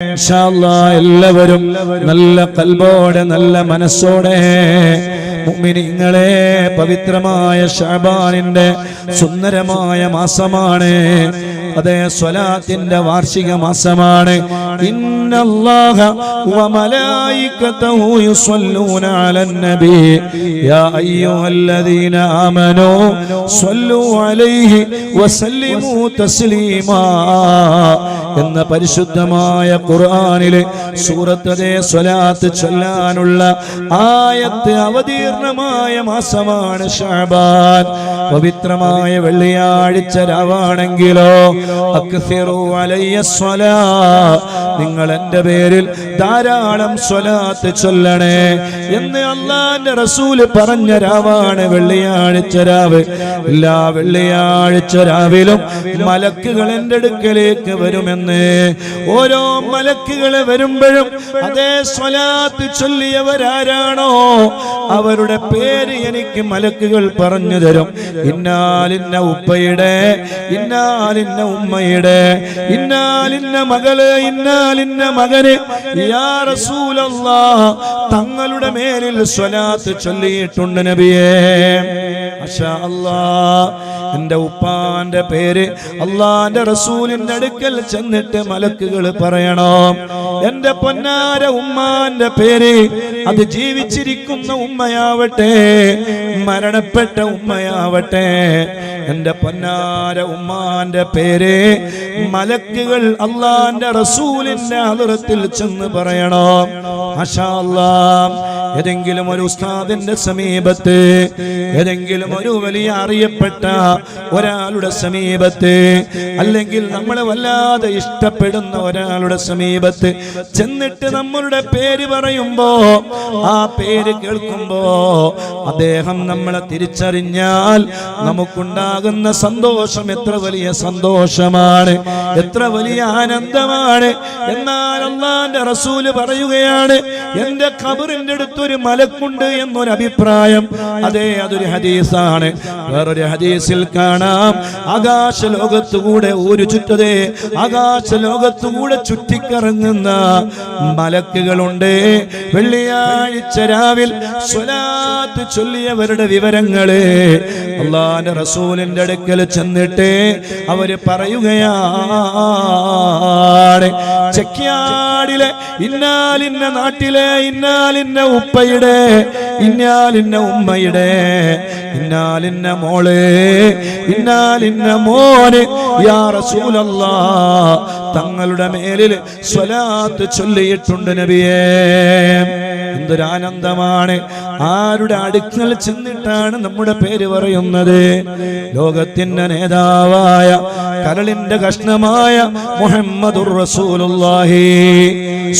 എല്ലാവരും നല്ല കൽബോടെ നല്ല മനസ്സോടെ മുഅ്മിനീങ്ങളെ പവിത്രമായ ഷാബാനിന്റെ സുന്ദരമായ മാസമാണ്. അതെ സ്വലാത്തിന്റെ വാർഷിക മാസമാണ്. എന്ന പരിശുദ്ധമായ ഖുർആനിലെ സൂറത്തതേ സ്വലാത്ത് ചൊല്ലാനുള്ള ആയത്ത് അവതീർണമായ മാസമാണ് ഷാബാൻ. പവിത്രമായ വെള്ളിയാഴ്ച രാവാണെങ്കിലോ നിങ്ങൾ എന്റെ പേരിൽ ധാരാളം സ്വലാത്ത് ചൊല്ലണേ. എന്ന് അള്ളാന്റെ റസൂൽ പറഞ്ഞ രാവാണ് വെള്ളിയാഴ്ച രാവ്. എല്ലാ വെള്ളിയാഴ്ച രാവിലും മലക്കുകൾ എന്റെ അടുക്കലേക്ക് വരുമെന്ന്. ഓരോ മലക്കുകൾ വരുമ്പോഴും അതേ സ്വലാത്ത് ചൊല്ലിയവരാരാണോ? അവരുടെ പേര് എനിക്ക് മലക്കുകൾ പറഞ്ഞു തരും. ഇന്നാലിന്ന ഉപ്പയുടെ ഇന്നാലിന്ന ഉമ്മയുടെ ഇന്നാലിന്ന മകൾ ഇന്നാലിന്ന മകന് റസൂലല്ലാ തങ്ങളുടെ മേലിൽ സ്വലാത്ത് ചൊല്ലിയിട്ടുണ്ട് നബിയേ. എന്റെ ഉപ്പാന്റെ പേര് അള്ളാന്റെ റസൂലിന്റെ അടുക്കൽ ചെന്നിട്ട് മലക്കുകൾ പറയണോ. എന്റെ പൊന്നാര ഉമ്മാന്റെ പേര് അത് ജീവിച്ചിരിക്കുന്ന ഉമ്മയാവട്ടെ മരണപ്പെട്ട ഉമ്മയാവട്ടെ എന്റെ പൊന്നാര ഉമ്മാന്റെ പേര് മലക്കുകൾ അള്ളാന്റെ റസൂലിന്റെ അതിർത്തിൽ ചെന്ന് പറയണം? ഏതെങ്കിലും ഒരു ഉസ്താദിന്റെ സമീപത്ത് ഏതെങ്കിലും ഒരു വലിയ അറിയപ്പെട്ട ഒരാളുടെ സമീപത്ത് അല്ലെങ്കിൽ നമ്മളെ വല്ലാതെ ഇഷ്ടപ്പെടുന്ന ഒരാളുടെ സമീപത്ത് ചെന്നിട്ട് നമ്മളുടെ പേര് പറയുമ്പോ ആ പേര് കേൾക്കുമ്പോ അദ്ദേഹം നമ്മളെ തിരിച്ചറിഞ്ഞാൽ നമുക്കുണ്ടാകുന്ന സന്തോഷം എത്ര വലിയ സന്തോഷമാണ്. എത്ര വലിയ ആനന്ദമാണ്. എന്നാൽ അള്ളാന്റെ റസൂൽ പറയുകയാണ് എന്റെ ഖബറിന്റെ അടുത്തൊരു മലക്കുണ്ട് എന്നൊരു അഭിപ്രായം. അതെ അതൊരു ഹദീസാണ്. വേറൊരു ഹദീസിൽ കാണാം ആകാശ ലോകത്തുകൂടെ ഒരു ചുറ്റതേ ആകാശ ലോകത്തുകൂടെ ചുറ്റിക്കറങ്ങുന്ന മലക്കുകളുണ്ട്. വെള്ളിയാഴ്ച രാവിൽ സ്വലാത്ത് ചൊല്ലിയവരുടെ വിവരങ്ങൾ അള്ളാന്റെ റസൂലിന്റെ അടുക്കൽ ചെന്നിട്ട് അവർ പറയുകയാണ് ചെക്കിയാടിലെ ഇന്നാലിന്ന നാട്ടിലെ ഇന്നാലിന്ന ഉപ്പയുടെ ഇന്നാലിന്ന ഉമ്മയുടെ ഇന്നാലിന്ന മോൾ ഇന്നാലിന്ന മോന് യാ റസൂലല്ലാ തങ്ങളുടെ മേലിൽ സ്വലാത്ത് ചൊല്ലിയിട്ടുണ്ട് നബിയേ. എന്തൊരാനന്ദമാണ്. ആരുടെ അടുക്കൽ ചെന്നിട്ടാണ് നമ്മുടെ പേര് പറയുന്നത്? ലോകത്തിന്റെ നേതാവായ കരളിന്റെ കഷ്ണമായ മുഹമ്മദുർ റസൂലുള്ളാഹി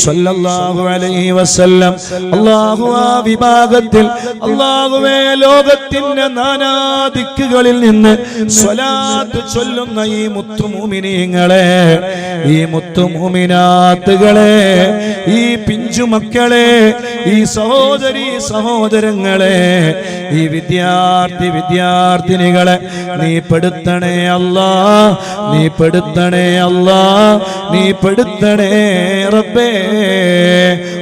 സ്വല്ലല്ലാഹു അലൈഹി വസല്ലം. അല്ലാഹു ആ വിഭാഗത്തിൽ അല്ലാഹുവേ ലോകത്തിന്റെ നാനാദിക്കുകളിൽ നിന്ന് സ്വലാത്ത് ചൊല്ലുന്ന ഈ മുത്തുമൂമിനീങ്ങളെ ഈ മുത്തുമൂമിനാത്തുകളെ ഈ പിഞ്ചുമക്കളെ ഈ സഹോദരി സഹോദരങ്ങളെ ഈ വിദ്യാർത്ഥി വിദ്യാർത്ഥിനികളെ നീ പെടുത്തണേ അല്ലാ നീ പെടുത്തണേ അല്ലാ നീ പെടുത്തണേ റബ്ബേ.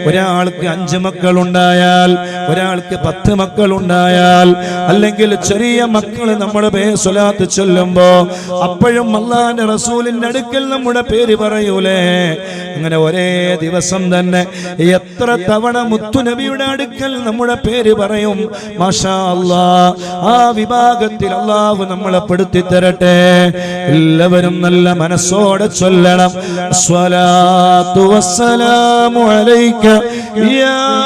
ഒരാൾക്ക് അഞ്ച് മക്കളുണ്ടായാൽ ഒരാൾക്ക് പത്ത് മക്കളുണ്ടായാൽ അല്ലെങ്കിൽ ചെറിയ മക്കൾ നമ്മുടെ പേ സ്വലാത്ത് ചൊല്ലുമ്പോ അപ്പോഴും അള്ളാന്റെ റസൂലിന്റെ അടുക്കൽ നമ്മുടെ പേര് പറയൂലേ? അങ്ങനെ ഒരേ ദിവസം തന്നെ എത്ര തവണ മുത്തുനബിയുടെ അടുക്കൽ നമ്മുടെ പേര് പറയും. മാഷാ അല്ലാ ആ വിഭാഗത്തിൽ അള്ളാഹു നമ്മളെ പെടുത്തി തരട്ടെ. എല്ലാവരും നല്ല മനസ്സോടെ ചൊല്ലണം. സ്വലാത്തു വസ്സലാമു അലൈക യാ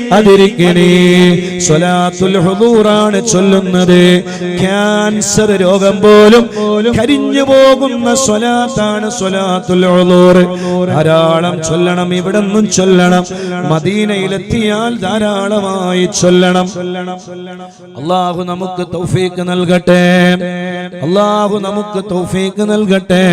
അതിരിക്കണേ. സ്വലാത്തുൽ ഹുദൂറാണ് ചൊല്ലുന്നത്. ക്യാൻസർ രോഗം പോലും കരിഞ്ഞു പോകുന്ന സ്വലാത്താണ് സ്വലാത്തുൽ ഹുദൂർ. ധാരാളം ചൊല്ലണം ഇവിടെ നിന്നും ചൊല്ലണം. മദീനയിലെത്തിയാൽ ധാരാളമായി ചൊല്ലണം. അള്ളാഹു നമുക്ക് തൗഫീക്ക് നൽകട്ടെ. അള്ളാഹു നമുക്ക് തൗഫീക്ക് നൽകട്ടെ.